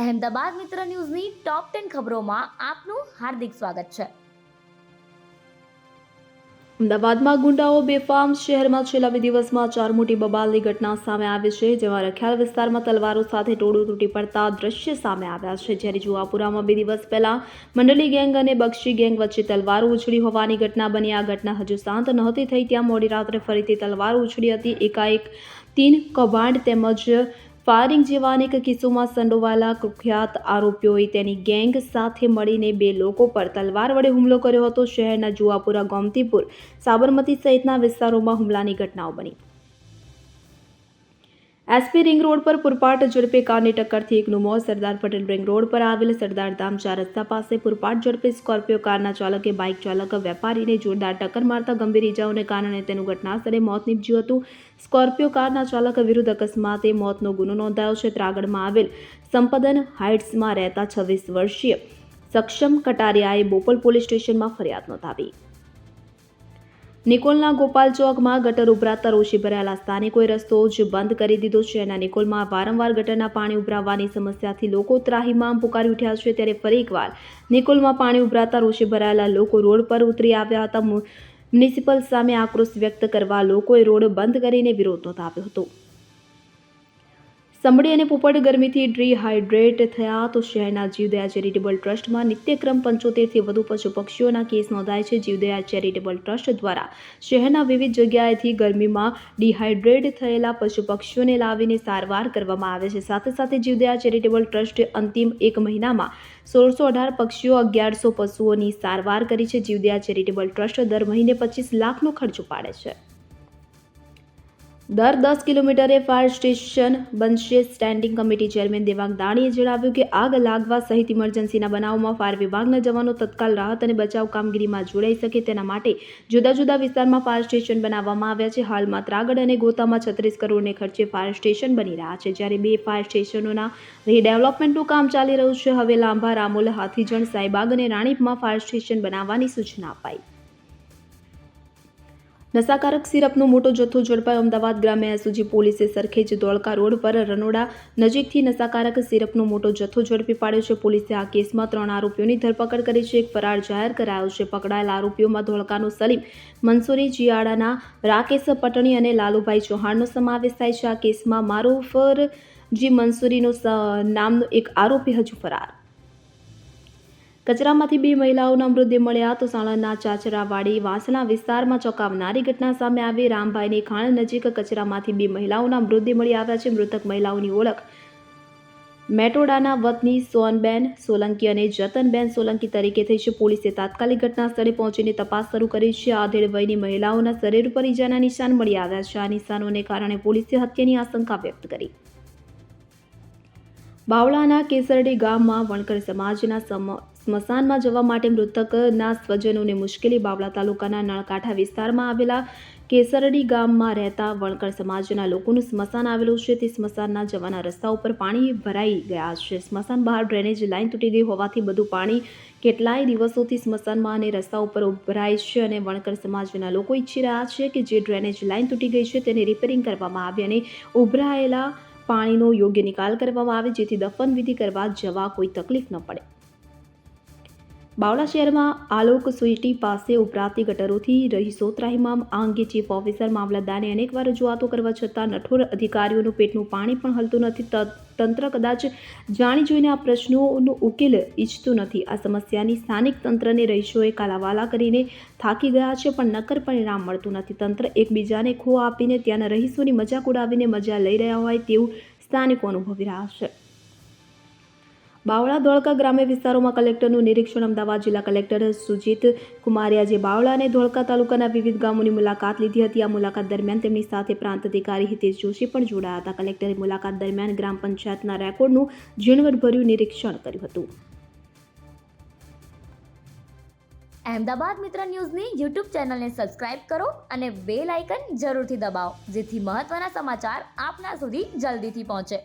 અહેમદાબાદ મિત્ર ન્યૂઝની top ten ખબરોમાં આપનું હાર્દિક સ્વાગત છે. અમદાવાદમાં ગુંડાઓ બેફામ શહેરમાં છેલ્લા બે દિવસમાં ચાર મોટી બબાલની ઘટના સામે આવી છે, જેમાં રખિયાલ વિસ્તારમાં તલવારો સાથે ટોળું તૂટી પડતા દ્રશ્ય સામે આવ્યા છે. જ્યારે જુવાપુરામાં બે દિવસ પહેલા મંડળી ગેંગ અને બક્ષી ગેંગ વચ્ચે તલવારો ઉછળી હોવાની ઘટના બની. આ ઘટના હજુ શાંત નહોતી થઈ, ત્યાં મોડી રાત્રે ફરીથી તલવારો ઉછળી હતી. એકાએક તીન કૌભાંડ તેમજ ફાયરિંગ જેવા અનેક કિસ્સોમાં સંડોવાયેલા કુખ્યાત આરોપીઓએ તેની ગેંગ સાથે મળીને બે લોકો પર તલવાર વડે હુમલો કર્યો હતો. શહેરના જુવાપુરા ગોમતીપુર સાબરમતી સહિતના વિસ્તારોમાં હુમલાની ઘટનાઓ બની. એસપી રિંગ રોડ પર પુરપાટ ઝડપે કારની ટક્કરથી એકનું મોત. સરદાર પટેલ રિંગ રોડ પર આવેલ સરદાર ધામ ચાર રસ્તા પાસે પુરપાટ ઝડપે સ્કોર્પિયો કારના ચાલકે, બાઇક ચાલક, વેપારીને જોરદાર ટક્કર મારતા ગંભીર ઇજાઓને કારણે તેનું ઘટનાસ્થળે મોત નીપજ્યું હતું. સ્કોર્પિયો કારના ચાલક વિરુદ્ધ અકસ્માતે મોતનો ગુનો નોંધાયો છે. ત્રાગડમાં આવેલ સંપદન હાઇટ્સમાં રહેતા છવ્વીસ વર્ષીય સક્ષમ કટારિયાએ બોપલ પોલીસ સ્ટેશનમાં ફરિયાદ નોંધાવી. નિકોલના ગોપાલ ચોકમાં ગટર ઉભરાતા રોષે ભરાયેલા સ્થાનિકોએ રસ્તો જ બંધ કરી દીધો છે અને નિકોલમાં વારંવાર ગટરના પાણી ઉભરાવવાની સમસ્યાથી લોકો ત્રાહીમામ પુકારી ઉઠ્યા છે. ત્યારે ફરી એકવાર નિકોલમાં પાણી ઉભરાતા રોષે ભરાયેલા લોકો રોડ પર ઉતરી આવ્યા હતા. મ્યુનિસિપલ સામે આક્રોશ વ્યક્ત કરવા લોકોએ રોડ બંધ કરીને વિરોધ નોંધાવ્યો હતો. સંભળી અને પોપટ ગરમીથી ડિહાઇડ્રેટ થયા તો શહેરના જીવદયા ચેરિટેબલ ટ્રસ્ટમાં નિત્યક્રમ પંચોતેરથી વધુ પશુ પક્ષીઓના કેસ નોંધાય છે. જીવદયા ચેરિટેબલ ટ્રસ્ટ દ્વારા શહેરના વિવિધ જગ્યાએથી ગરમીમાં ડિહાઇડ્રેટ થયેલા પશુ પક્ષીઓને લાવીને સારવાર કરવામાં આવે છે. સાથે સાથે જીવદયા ચેરિટેબલ ટ્રસ્ટે અંતિમ એક મહિનામાં સોળસો અઢાર પક્ષીઓ અગિયારસો પશુઓની સારવાર કરી છે. જીવદયા ચેરિટેબલ ટ્રસ્ટ દર મહિને પચીસ લાખનો ખર્ચ પાડે છે. દર દસ કિલોમીટરે ફાયર સ્ટેશન બનશે. સ્ટેન્ડિંગ કમિટી ચેરમેન દેવાંગ દાણીએ જણાવ્યું કે આગ લાગવા સહિત ઇમરજન્સીના બનાવમાં ફાયર વિભાગના જવાનો તત્કાલ રાહત અને બચાવ કામગીરીમાં જોડાઈ શકે તેના માટે જુદા જુદા વિસ્તારમાં ફાયર સ્ટેશન બનાવવામાં આવ્યા છે. હાલમાં ત્રાગડ અને ગોતામાં છત્રીસ કરોડને ખર્ચે ફાયર સ્ટેશન બની રહ્યા છે, જ્યારે બે ફાયર સ્ટેશનોના રીડેવલપમેન્ટનું કામ ચાલી રહ્યું છે. હવે લાંભા રામોલ હાથીજણ સાઈબાગ અને રાણીપમાં ફાયર સ્ટેશન બનાવવાની સૂચના અપાઈ. નશાકારક સિરપનો મોટો જથ્થો ઝડપાયો અમદાવાદ ગ્રામે એસઓજી પોલીસે સરખેજ ધોળકા રોડ પર રનોડા નજીકથી નશાકારક સિરપનો મોટો જથ્થો ઝડપી પાડ્યો છે. પોલીસે આ કેસમાં ત્રણ આરોપીઓની ધરપકડ કરી છે. એક ફરાર જાહેર કરાયો છે. પકડાયેલા આરોપીઓમાં ધોળકાનો સલીમ, મંસૂરી જીયાડાના રાકેશ પટણી અને લાલુભાઈ ચૌહાણનો સમાવેશ થાય છે. આ કેસમાં મારુફર જી મંસૂરીનો નામનો એક આરોપી હજુ ફરાર. કચરામાંથી બે મહિલાઓના મૃતદેહ મળ્યા તો સાણંદના ચાચરાવાડી વાંસણા વિસ્તારમાં ચોંકાવનારી ઘટના સામે આવી. રામભાઈની ખાણ નજીક કચરામાંથી બે મહિલાઓના મૃતદેહ મળી આવ્યા છે. મૃતક મહિલાઓની ઓળખ મેટોડાના વતની સોનબેન સોલંકી અને જતનબેન સોલંકી તરીકે થઈ છે. પોલીસે તાત્કાલિક ઘટના સ્થળે પહોંચીને તપાસ શરૂ કરી છે. આધેડ વયની મહિલાઓના શરીર પર ઈજાના નિશાન મળી આવ્યા છે. આ નિશાનોને કારણે પોલીસે હત્યાની આશંકા વ્યક્ત કરી. બાવળાના કેસરડી ગામમાં વણકર સમાજના સમ- સ્મશાનમાં જવા માટે મૃતકના સ્વજનોને મુશ્કેલી બાવળા તાલુકાના નળકાંઠા વિસ્તારમાં આવેલા કેસરડી ગામમાં રહેતા વણકર સમાજના લોકોનું સ્મશાન આવેલું છે. તે સ્મશાનના જવાના રસ્તા ઉપર પાણી ભરાઈ ગયા છે. સ્મશાન બહાર ડ્રેનેજ લાઇન તૂટી ગઈ હોવાથી બધું પાણી કેટલાય દિવસોથી સ્મશાનમાં અને રસ્તા ઉપર ઉભરાય છે અને વણકર સમાજના લોકો ઈચ્છી રહ્યા છે કે જે ડ્રેનેજ લાઇન તૂટી ગઈ છે તેને રિપેરિંગ કરવામાં આવે અને ઉભરાયેલા પાણીનો યોગ્ય નિકાલ કરવામાં આવે જેથી દફન વિધિ કરવા જવા કોઈ તકલીફ ન પડે. બાવળા શહેરમાં આલોક સ્વીટી પાસે ઉભરાતી ગટરોથી રહીશો ત્રાહિમામ આ અંગે ચીફ ઓફિસર મામલતદારને અનેકવાર રજૂઆતો કરવા છતાં નઠોર અધિકારીઓનું પેટનું પાણી પણ હલતું નથી. તંત્ર કદાચ જાણી જોઈને આ પ્રશ્નોનો ઉકેલ ઈચ્છતું નથી. આ સમસ્યાની સ્થાનિક તંત્રને રહીશોએ કાલાવાલા કરીને થાકી ગયા છે પણ નક્કર પરિણામ મળતું નથી. તંત્ર એકબીજાને ખો આપીને ત્યાંના રહીશોની મજાક ઉડાવીને મજા લઈ રહ્યા હોય તેવું સ્થાનિકો અનુભવી રહ્યા છે. બાવળા ધોળકા ગ્રામ્ય વિસ્તારોમાં કલેક્ટરનું નિરીક્ષણ અમદાવાદ જિલ્લા કલેક્ટર સુજીત કુમારે આજે બાવળા અને ધોળકા તાલુકાના વિવિધ ગામોની મુલાકાત લીધી હતી. આ મુલાકાત દરમિયાન તેમની સાથે પ્રાંત અધિકારી હિતેશ જોશી પણ જોડાયા હતા. કલેક્ટરે મુલાકાત દરમિયાન ગ્રામ પંચાયતના રેકોર્ડનું ઝીણવટભર્યું નિરીક્ષણ કર્યું હતું. અહેમદાબાદ મિત્ર ન્યૂઝની યુટ્યુબ ચેનલને સબસ્ક્રાઇબ કરો અને બેલ આઇકન જરૂરથી દબાવો, જેથી મહત્ત્વના સમાચાર આપના સુધી જલ્દીથી પહોંચે.